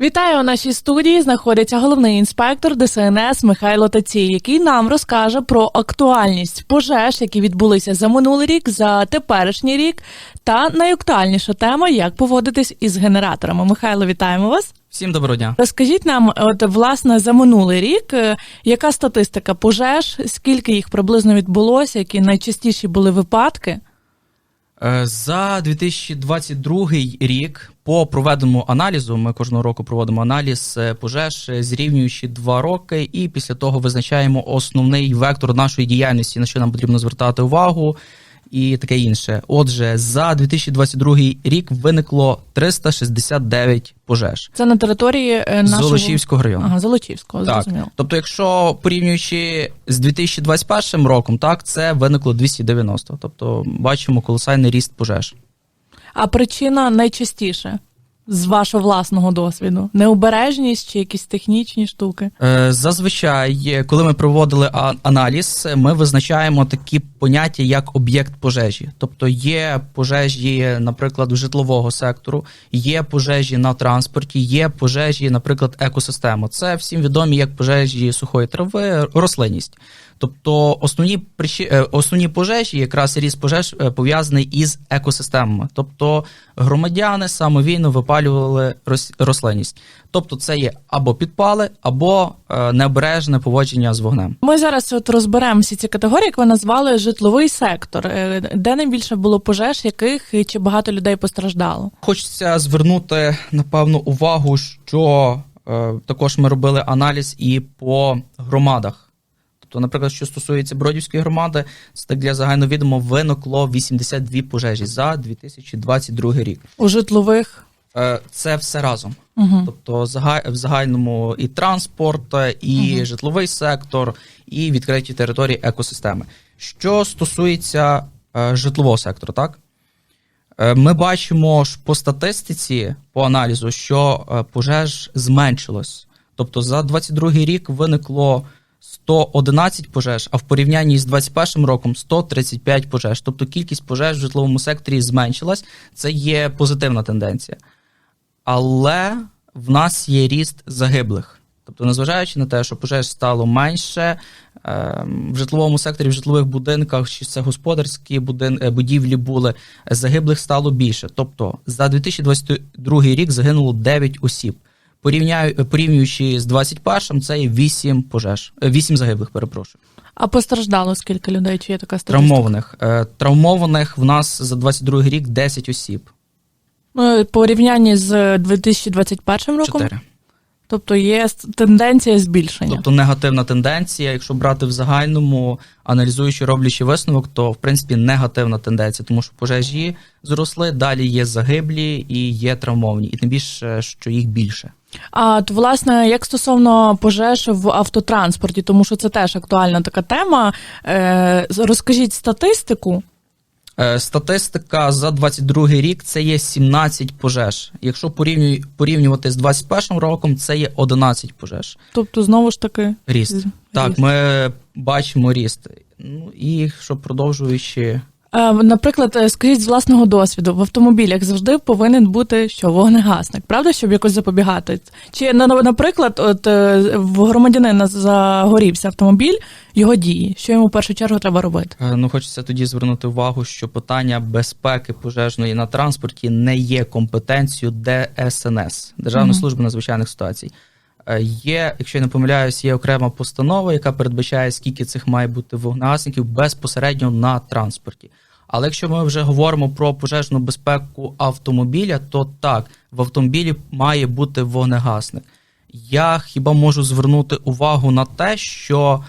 Вітаю у нашій студії. Знаходиться головний інспектор ДСНС Михайло Тацій, який нам розкаже про актуальність пожеж, які відбулися за минулий рік, за теперішній рік, та найактуальніша тема, як поводитись із генераторами. Михайло, вітаємо вас. Всім доброго дня. Розкажіть нам, от власне за минулий рік, е, яка статистика пожеж, скільки їх приблизно відбулося, які найчастіші були випадки? Е, За 2022 рік по проведеному аналізу, ми кожного року проводимо аналіз е, пожеж, е, зрівнюючи два роки, і після того визначаємо основний вектор нашої діяльності, на що нам потрібно звертати увагу, і таке інше. Отже, за 2022 рік виникло 369 пожеж Це на території е, нашого Золочівського району. Ага, Золочівського, Так, зрозуміло. тобто, якщо порівнюючи з 2021 роком, так це виникло 290. Тобто бачимо колосальний ріст пожеж. А причина найчастіше з вашого власного досвіду: необережність чи якісь технічні штуки? Е, Зазвичай, коли ми проводили аналіз, ми визначаємо такі поняття, як об'єкт пожежі. Тобто є пожежі, наприклад, житлового сектору, є пожежі на транспорті, є пожежі, наприклад, екосистема. Це всім відомі як пожежі сухої трави, рослинність. Тобто основні е, основні пожежі, якраз ріст пожеж е, пов'язаний із екосистемами. Тобто громадяни самовільно випалювали рос- рослинність. Тобто це є або підпали, або е, необережне поводження з вогнем. Ми зараз от розберемо всі ці категорії, як ви назвали житловий сектор, Е, де найбільше було пожеж, яких і чи багато людей постраждало. Хочеться звернути напевно увагу, що е, також ми робили аналіз і по громадах. Тобто, наприклад, що стосується Бродівської громади, це так для загальновідомо виникло 82 пожежі за 2022 рік. У житлових Це все разом. угу. Тобто в загальному і транспорт, і Мгм. житловий сектор, і відкриті території екосистеми. Що стосується е, житлового сектору, так? Е, Ми бачимо ж по статистиці, по аналізу, що е, пожеж зменшилось. Тобто за 22 рік виникло 111 пожеж, а в порівнянні з 21 роком 135 пожеж. Тобто кількість пожеж в житловому секторі зменшилась. Це є позитивна тенденція. Але в нас є ріст загиблих. Тобто, незважаючи на те, що пожеж стало менше, ем, в житловому секторі, в житлових будинках, чи це господарські будин, е, будівлі були, загиблих стало більше. Тобто за 2022 рік загинуло 9 осіб. Порівняю, е, порівнюючи з 21-м, це є 8 пожеж, 8 загиблих, перепрошую. А постраждало скільки людей? Чи є така статистика? Травмованих. Е, Травмованих в нас за 22 рік 10 осіб. Ну, порівнянні з 2021 роком, 4. тобто є тенденція збільшення. Тобто негативна тенденція, якщо брати в загальному, аналізуючи, роблячи висновок, то в принципі негативна тенденція, тому що пожежі зросли, далі є загиблі і є травмовані, і тим більше, що їх більше. А то, власне, як стосовно пожеж в автотранспорті, тому що це теж актуальна така тема. Е, розкажіть статистику. Е, Статистика за 22 рік це є 17 пожеж. Якщо порівнюю- порівнювати з 21 роком, це є 11 пожеж. Тобто, знову ж таки, Ріст. Ріст. Так, ми бачимо ріст. Ну і що продовжуючи. Е, Наприклад, е, скажіть з власного досвіду, в автомобілях завжди повинен бути що вогнегасник, правда, щоб якось запобігати? Чи на- на- наприклад, от е, в громадянина загорівся автомобіль, його дії, що йому в першу чергу треба робити? Ну, хочеться тоді звернути увагу, що питання безпеки пожежної на транспорті не є компетенцією ДСНС Державної Мгм. служби надзвичайних ситуацій. Е, Є, якщо я не помиляюсь, є окрема постанова, яка передбачає, скільки цих має бути вогнегасників безпосередньо на транспорті. Але якщо ми вже говоримо про пожежну безпеку автомобіля, то так, в автомобілі має бути вогнегасник. Я хіба можу звернути увагу на те, що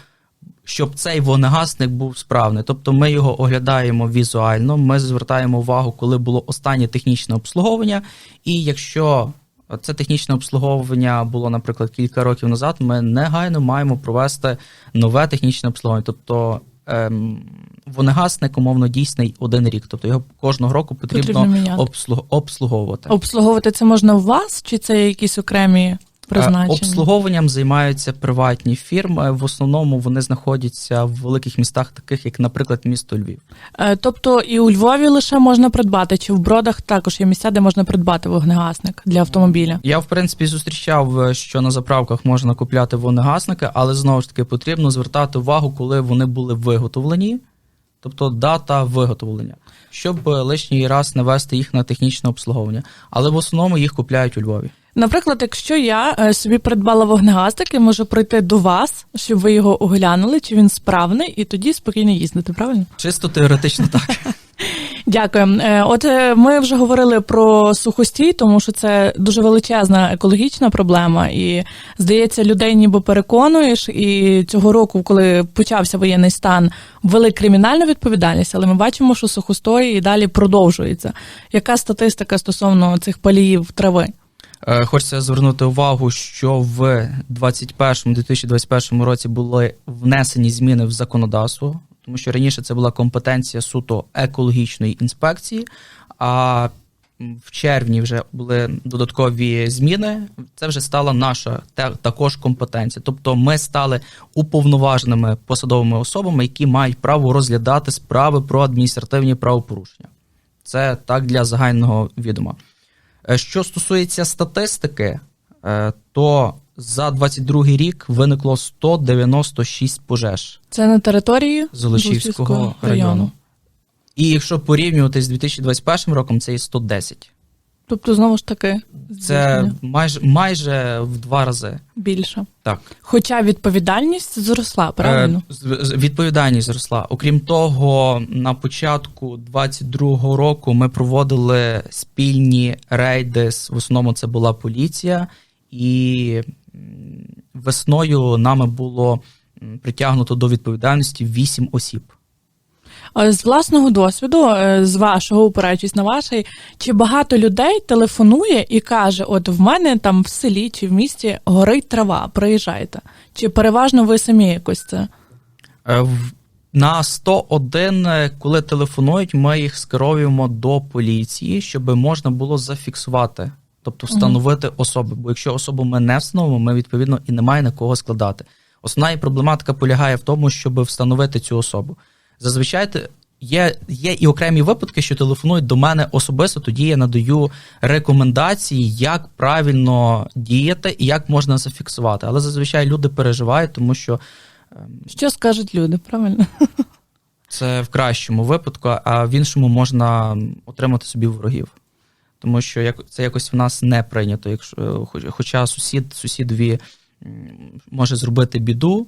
щоб цей вогнегасник був справний. Тобто ми його оглядаємо візуально, ми звертаємо увагу, коли було останнє технічне обслуговування. І якщо це технічне обслуговування було, наприклад, кілька років назад, ми негайно маємо провести нове технічне обслуговування. Тобто ем, вонегасник, умовно, дійсний один рік. Тобто його кожного року потрібно, Потрібно обслуг- обслуговувати. Обслуговувати це можна у вас, чи це якісь окремі призначені? Обслуговуванням займаються приватні фірми. В основному вони знаходяться в великих містах, таких як, наприклад, місто Львів. Е, Тобто і у Львові лише можна придбати, чи в Бродах також є місця, де можна придбати вогнегасник для автомобіля. Я в принципі зустрічав, е, що на заправках можна купляти вогнегасники, але знову ж таки потрібно звертати увагу, коли вони були виготовлені, тобто дата виготовлення, щоб е, лишній раз не вести їх на технічне обслуговування. Але в основному їх купляють у Львові. Наприклад, якщо я е, собі придбала вогнегасник і можу прийти до вас, щоб ви його оглянули, чи він справний, і тоді спокійно їздити, правильно? Чисто теоретично так. Дякую. Е, От е, ми вже говорили про сухостій, тому що це дуже величезна екологічна проблема, і здається, людей ніби переконуєш. І цього року, коли почався воєнний стан, ввели кримінальну відповідальність, але ми бачимо, що сухостой і далі продовжується. Яка статистика стосовно цих паліїв трави? Е, Хочеться звернути увагу, що в 2021-2021 році були внесені зміни в законодавство, тому що раніше це була компетенція суто екологічної інспекції. А в червні вже були додаткові зміни. Це вже стала наша також компетенція. Тобто, ми стали уповноваженими посадовими особами, які мають право розглядати справи про адміністративні правопорушення. Це так для загального відома. Е, Що стосується статистики, е, то за 22 рік виникло 196 пожеж Це на території Золочівського району. І якщо порівнювати з 2021 роком, це і 110. Тобто, знову ж таки, Це майже майже в два рази. більше. Так. Хоча відповідальність зросла, правильно? Е, з- з- Відповідальність зросла. Окрім того, на початку 22-го року ми проводили спільні рейди. В основному це була поліція, і весною нами було притягнуто до відповідальності 8 осіб. А З власного досвіду, е, з вашого, опираючись на ваший, чи багато людей телефонує і каже: от в мене там в селі чи в місті горить трава, приїжджайте. Чи переважно ви самі якось це? Е, На 101, е, коли телефонують, ми їх скеровуємо до поліції, щоб можна було зафіксувати, тобто встановити особи. Бо якщо особу ми не встановимо, ми відповідно і немає на кого складати. Основна проблематика полягає в тому, щоб встановити цю особу. Зазвичай є, є і окремі випадки, що телефонують до мене особисто, тоді я надаю рекомендації, як правильно діяти і як можна зафіксувати. Але зазвичай люди переживають, тому що. Що скажуть люди, правильно? Це в кращому випадку, а в іншому можна отримати собі ворогів. Тому що як, це якось в нас не прийнято. Якщо, хоча сусід сусідові може зробити біду,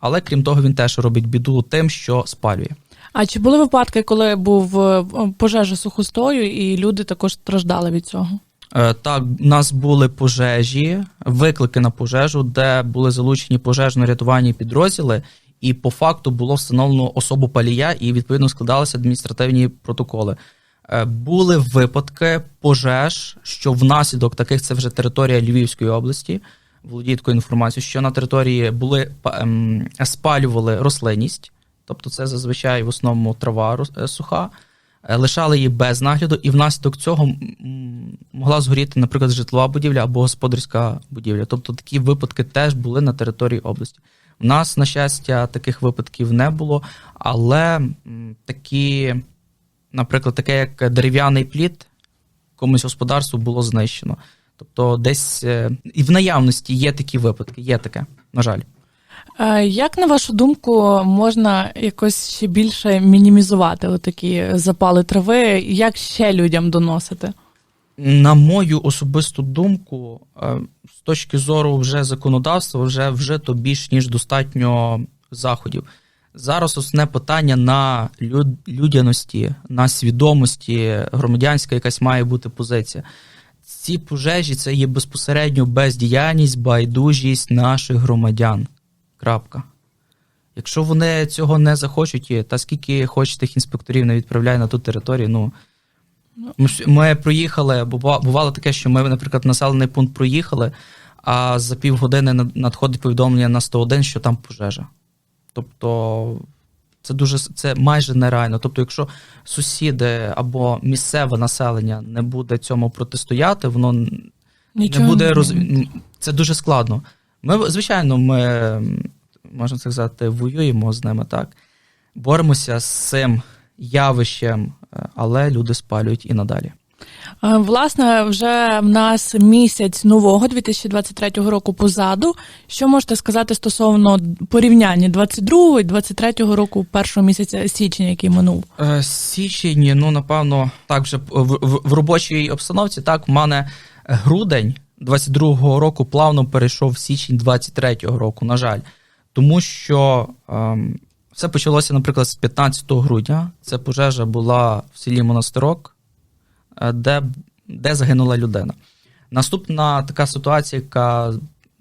але крім того, він теж робить біду тим, що спалює. А чи були випадки, коли був е, пожежа сухостою, і люди також страждали від цього? Е, Так, у нас були пожежі, виклики на пожежу, де були залучені пожежно-рятувальні підрозділи, і по факту було встановлено особу палія, і відповідно складалися адміністративні протоколи. Е, Були випадки пожеж, що внаслідок таких це вже територія Львівської області. Володію такою інформацією, що на території були ем, спалювали рослинність, тобто це зазвичай в основному трава е, суха е, лишали її без нагляду, і внаслідок цього могла згоріти, наприклад, житлова будівля або господарська будівля. Тобто такі випадки теж були на території області. У нас, на щастя, таких випадків не було, але такі, наприклад, таке як дерев'яний плід, комусь господарству було знищено. Тобто, десь е, і в наявності є такі випадки, є таке, на жаль. Е, Як на вашу думку, можна якось ще більше мінімізувати такі запали трави? Як ще людям доносити? На мою особисту думку, е, з точки зору вже законодавства, вже вжито більш ніж достатньо заходів. Зараз основне питання на люд- людяності, на свідомості, громадянська якась має бути позиція. Ці пожежі це є безпосередньо бездіяльність, байдужість наших громадян. Крапка. Якщо вони цього не захочуть, та скільки хоч тих інспекторів не відправляє на ту територію, ну ми, проїхали, бувало таке, що ми, наприклад, населений пункт проїхали, а за півгодини надходить повідомлення на 101, що там пожежа. Тобто це дуже це майже нереально. Тобто, якщо сусіди або місцеве населення не буде цьому протистояти, воно Нічого не буде роз... Це дуже складно. Ми, звичайно, ми, можна так сказати, воюємо з ними, так. Боремося з цим явищем, але люди спалюють і надалі. Е, Власне, вже в нас місяць нового 2023 року позаду. Що можете сказати стосовно порівняння 22 і 23 року першого місяця січня, який минув? Е, Січень, ну напевно, так вже в, в, в робочій обстановці. Так, в мене грудень 22-го року плавно перейшов в січень 23-го року, на жаль. Тому що ем, все почалося, наприклад, з 15 грудня. Це пожежа була в селі Монастирок, де, де загинула людина. Наступна така ситуація, яка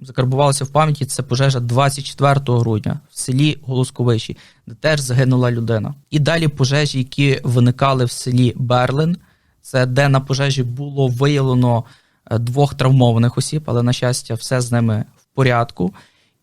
закарбувалася в пам'яті, це пожежа 24 грудня в селі Голосковичі, де теж загинула людина. І далі пожежі, які виникали в селі Берлин, це де на пожежі було виявлено е, двох травмованих осіб, але, на щастя, все з ними в порядку.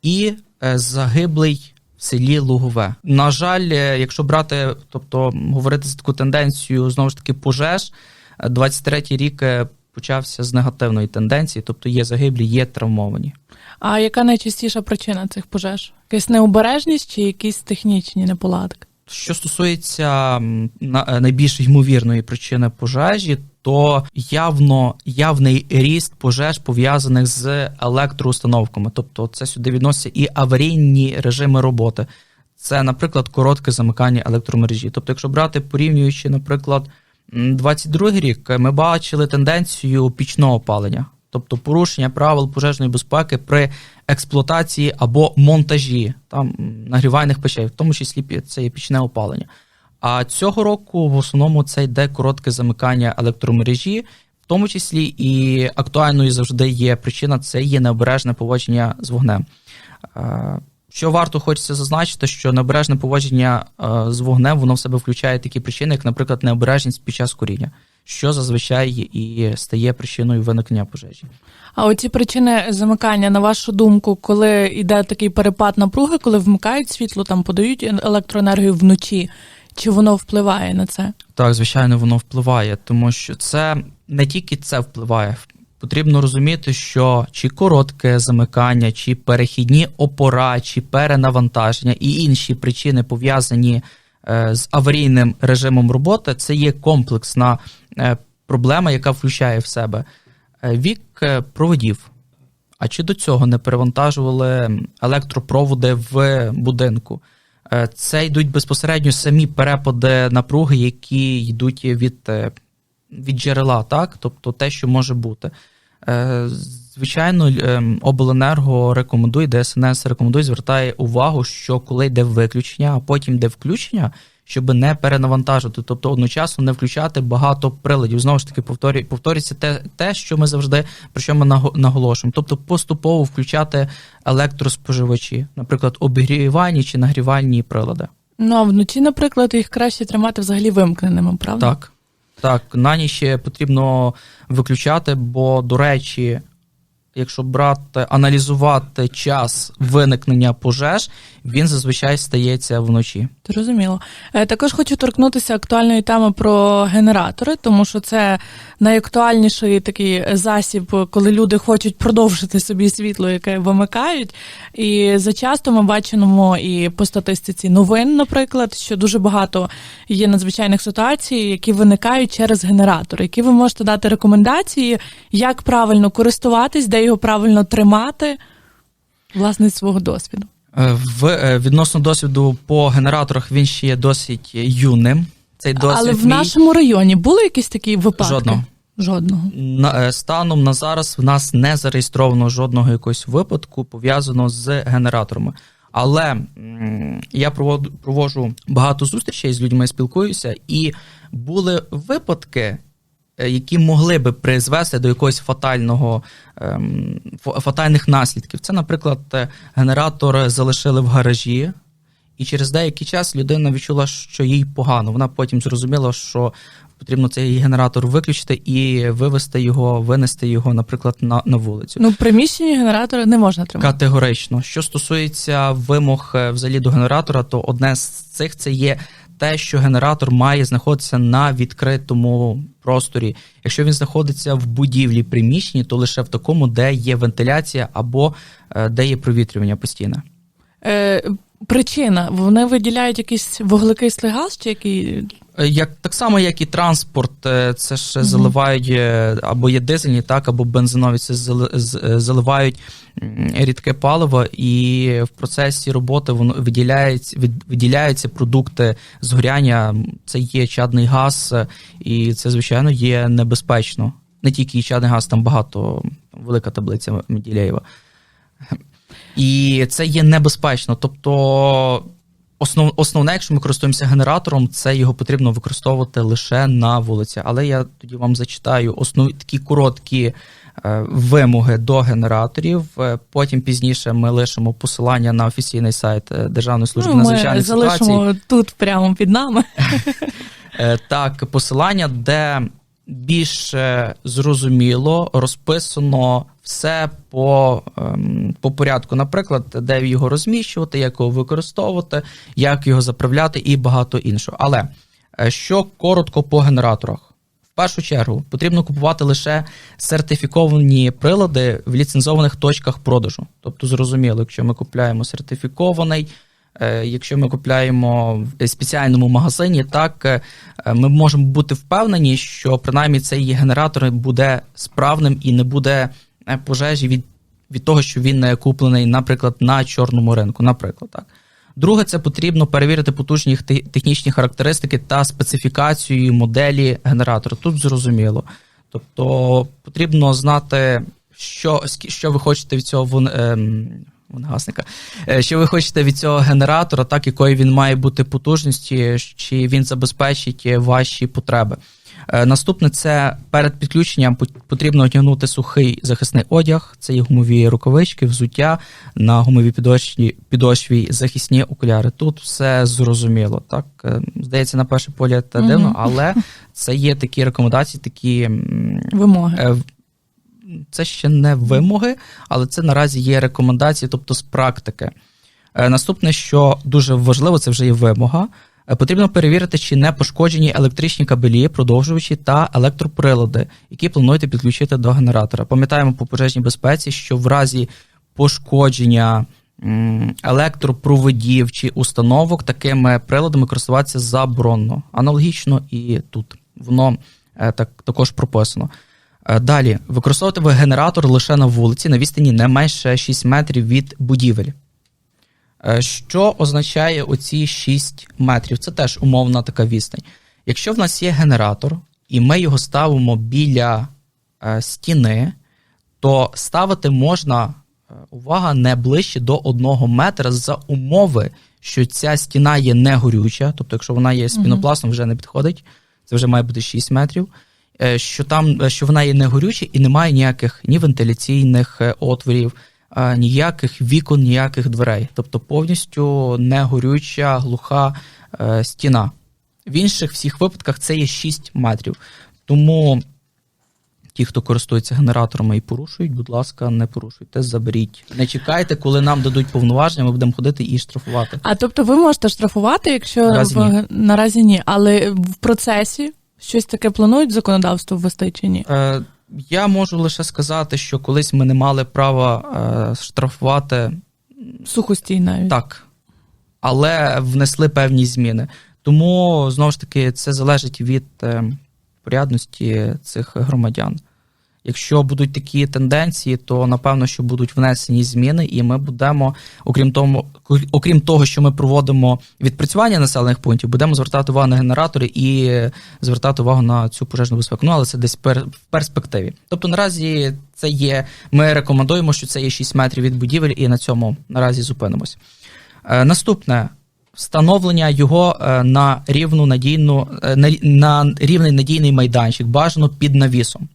І е, загиблий селі Лугове. На жаль, е, якщо брати, тобто говорити за таку тенденцію знову ж таки пожеж, е, 23-й рік е, почався з негативної тенденції, тобто є загиблі, є травмовані. А яка найчастіша причина цих пожеж? Якась необережність чи якісь технічні неполадки? Що стосується е, найбільш ймовірної причини пожежі, то явно явний ріст пожеж пов'язаних з електроустановками. Тобто це сюди відносяться і аварійні режими роботи. Це, наприклад, коротке замикання електромережі. Тобто, якщо брати порівнюючи, наприклад, 22 рік, е, ми бачили тенденцію пічного опалення, тобто порушення правил пожежної безпеки при експлуатації або монтажі там нагрівальних печей, в тому числі це є пічне опалення. А цього року в основному це йде коротке замикання електромережі, в тому числі і актуальною завжди є причина це є необережне поводження з вогнем. Що варто хочеться зазначити, що необережне поводження е, з вогнем воно в себе включає такі причини, як, наприклад, необережність під час куріння, що зазвичай і стає причиною виникнення пожежі. А оці причини замикання, на вашу думку, коли йде такий перепад напруги, коли вмикають світло, там подають електроенергію вночі, чи воно впливає на це? Так, звичайно, воно впливає, тому що це не тільки це впливає. Потрібно розуміти, що чи коротке замикання, чи перехідні опора, чи перенавантаження і інші причини пов'язані е, з аварійним режимом роботи, це є комплексна е, проблема, яка включає в себе е, вік проводів. А чи до цього не перевантажували електропроводи в будинку? Це йдуть безпосередньо самі перепади напруги, які йдуть від, від джерела, так? тобто те, що може бути. Е, Звичайно, ем, обленерго рекомендує, ДСНС рекомендує, звертає увагу, що коли йде виключення, а потім йде включення, щоб не перенавантажити, тобто одночасно не включати багато приладів. Знову ж таки, повторю, повторюється те, те, що ми завжди про що ми наго- наголошуємо. Тобто поступово включати електроспоживачі, наприклад, обігрівальні чи нагрівальні прилади. Ну а вночі, наприклад, їх краще тримати взагалі вимкненими, правда? Так. Так, на ніч потрібно виключати, бо, до речі, якщо брати, аналізувати час виникнення пожеж, він зазвичай стається вночі. Зрозуміло. Е, Також хочу торкнутися актуальної теми про генератори, тому що це найактуальніший такий засіб, коли люди хочуть продовжити собі світло, яке вимикають. І зачасто ми бачимо і по статистиці новин, наприклад, що дуже багато є надзвичайних ситуацій, які виникають через генератори. Які ви можете дати рекомендації, як правильно користуватись, де його правильно тримати, власне, свого досвіду. Е, В е, відносно досвіду по генераторах він ще є досить юним. Цей досвід Але в мій. нашому районі були якісь такі випадки? Жодного. Жодного. На, е, станом на зараз в нас не зареєстровано жодного якогось випадку пов'язаного з генераторами. Але я проводжу багато зустрічей з людьми, спілкуюся, і були випадки, які могли би призвести до якогось фатального ем, фатальних наслідків. Це, наприклад, е, генератор залишили в гаражі. І через деякий час людина відчула, що їй погано. Вона потім зрозуміла, що потрібно цей генератор виключити і вивести його, винести його, наприклад, на, на вулицю. Ну, в приміщенні генератори не можна тримати. Категорично. Що стосується вимог е, взагалі до генератора, то одне з цих це є те, що генератор має знаходитися на відкритому просторі. Якщо він знаходиться в будівлі приміщенні, то лише в такому, де є вентиляція або е, де є провітрювання постійне. Причина, вони виділяють якийсь вуглекислий газ чи який. Е, Як так само, як і транспорт, е, це ж Мгм. заливають е, або є дизельні, так, або бензинові, це заливають рідке паливо, і в процесі роботи воно виділяється, виділяються продукти згоряння. Це є чадний газ, і це, звичайно, є небезпечно. Не тільки чадний газ, там багато, велика таблиця Меділяєва. І це є небезпечно. Тобто, основ, основне, якщо ми користуємося генератором, це його потрібно використовувати лише на вулиці. Але я тоді вам зачитаю основні такі короткі е, вимоги до генераторів. Е, Потім пізніше ми лишимо посилання на офіційний сайт е, Державної служби Ну, ми надзвичайних ситуацій. залишимо тут прямо під нами. Так, посилання, де більш зрозуміло розписано все по, ем, по порядку. Наприклад, де його розміщувати, як його використовувати, як його заправляти і багато іншого. Але е, що коротко по генераторах? В першу чергу потрібно купувати лише сертифіковані прилади в ліцензованих точках продажу. Тобто, зрозуміло, якщо ми купляємо сертифікований, е, якщо ми купляємо в спеціальному магазині, так е, ми можемо бути впевнені, що принаймні цей генератор буде справним і не буде пожежі від, від того, що він е, куплений, наприклад, на чорному ринку. Наприклад, так. Друге, це потрібно перевірити потужні технічні характеристики та специфікацію моделі генератора. Тут зрозуміло. Тобто потрібно знати, що, що ви хочете від цього вон, ем, Е, що ви хочете від цього генератора, так якої він має бути потужності, чи він забезпечить е, ваші потреби. Е, Наступне це перед підключенням потрібно одягнути сухий захисний одяг, це є гумові рукавички, взуття на гумовій підошві, підошві захисні окуляри. Тут все зрозуміло. Так Е, здається, на перше погляд та дивно, але це є такі рекомендації, такі Вимоги. Е, Це ще не вимоги, але це наразі є рекомендації, тобто з практики. Наступне, що дуже важливо, це вже є вимога. Е, Потрібно перевірити, чи не пошкоджені електричні кабелі, продовжувачі та електроприлади, які плануєте підключити до генератора. Пам'ятаємо по пожежній безпеці, що в разі пошкодження електропроводів чи установок такими приладами користуватися заборонено. Аналогічно і тут воно е, так також прописано. Е, Далі використовувати ви генератор лише на вулиці на відстані не менше 6 метрів від будівель. Е, Що означає оці 6 метрів? Це теж умовна така відстань. Якщо в нас є генератор, і ми його ставимо біля е, стіни, то ставити можна, е, увага, не ближче до 1 метра за умови, що ця стіна є не горюча, тобто, якщо вона є з пінопластом, вже не підходить, це вже має бути 6 метрів. Що там, що вона є не горюча і немає ніяких ні вентиляційних отворів, ніяких вікон, ніяких дверей. Тобто повністю не горюча, глуха е, стіна. В інших всіх випадках це є 6 метрів. Тому ті, хто користується генераторами і порушують, будь ласка, не порушуйте, заберіть. Не чекайте, коли нам дадуть повноваження, ми будемо ходити і штрафувати. А тобто ви можете штрафувати, якщо Наразі в- ні. наразі ні, але в процесі щось таке планують законодавство ввести чи ні? Е, я можу лише сказати, що колись ми не мали права е, штрафувати Сухостій навіть. так, але внесли певні зміни. Тому знову ж таки це залежить від е, порядності цих громадян. Якщо будуть такі тенденції, то напевно, що будуть внесені зміни, і ми будемо, окрім того, окрім того, що ми проводимо відпрацювання населених пунктів, будемо звертати увагу на генератори і звертати увагу на цю пожежну безпеку. Ну, але це десь в перспективі. Тобто наразі це є. Ми рекомендуємо, що це є 6 метрів від будівель, і на цьому наразі зупинимось. Е, наступне встановлення його е, на рівну надійну е, на рівний надійний майданчик, бажано під навісом.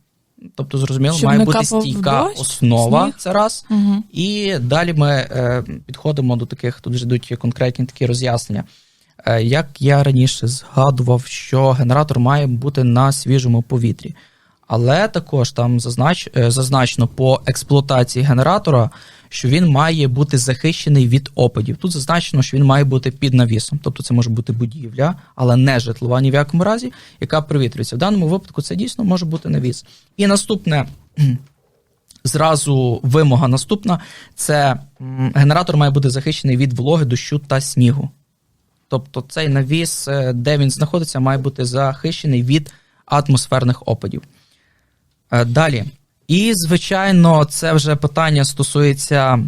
Тобто, зрозуміло, Щоб має бути стійка дощ, основа. сніг. Це раз. Угу. І далі ми е, підходимо до таких, тут вже йдуть конкретні такі роз'яснення. Е, як я раніше згадував, що генератор має бути на свіжому повітрі. Але також там зазнач, е, зазначено по експлуатації генератора, що він має бути захищений від опадів. Тут зазначено, що він має бути під навісом. Тобто це може бути будівля, але не житлова ні в якому разі, яка провітрюється. В даному випадку це дійсно може бути навіс. І наступне. Зразу вимога наступна: це генератор має бути захищений від вологи, дощу та снігу. Тобто цей навіс, е, де він знаходиться, має бути захищений від атмосферних опадів. Е, Далі. І, звичайно, це вже питання стосується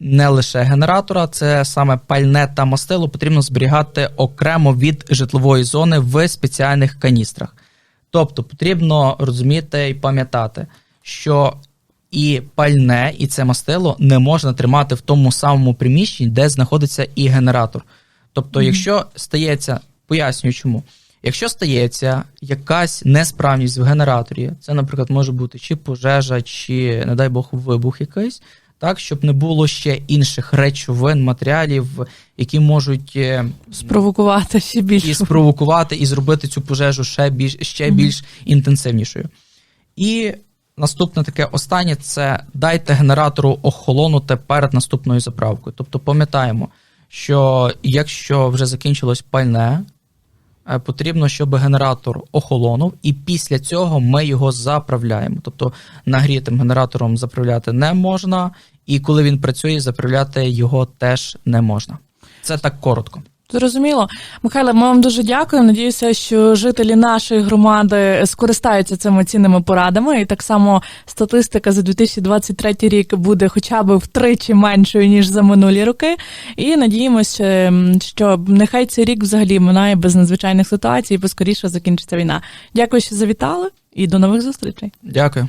не лише генератора, це саме пальне та мастило потрібно зберігати окремо від житлової зони в спеціальних каністрах. Тобто потрібно розуміти і пам'ятати, що і пальне, і це мастило не можна тримати в тому самому приміщенні, де знаходиться і генератор. Тобто, якщо стається, пояснюю чому. Якщо стається якась несправність в генераторі, це, наприклад, може бути чи пожежа, чи, не дай Бог, вибух якийсь, так, щоб не було ще інших речовин, матеріалів, які можуть е, Спровокувати ще і спровокувати, і зробити цю пожежу ще більш, ще більш інтенсивнішою. І наступне таке останнє це дайте генератору охолонути перед наступною заправкою. Тобто пам'ятаємо, що якщо вже закінчилось пальне, потрібно, щоб генератор охолонув, і після цього ми його заправляємо. Тобто нагрітим генератором заправляти не можна, і коли він працює, заправляти його теж не можна. Це так коротко. Зрозуміло. Михайло, ми вам дуже дякуємо. Надіюся, що жителі нашої громади скористаються цими цінними порадами. І так само статистика за 2023 рік буде хоча б втричі меншою, ніж за минулі роки. І надіємося, що нехай цей рік взагалі минає без надзвичайних ситуацій і поскоріше закінчиться війна. Дякую, що завітали, і до нових зустрічей. Дякую.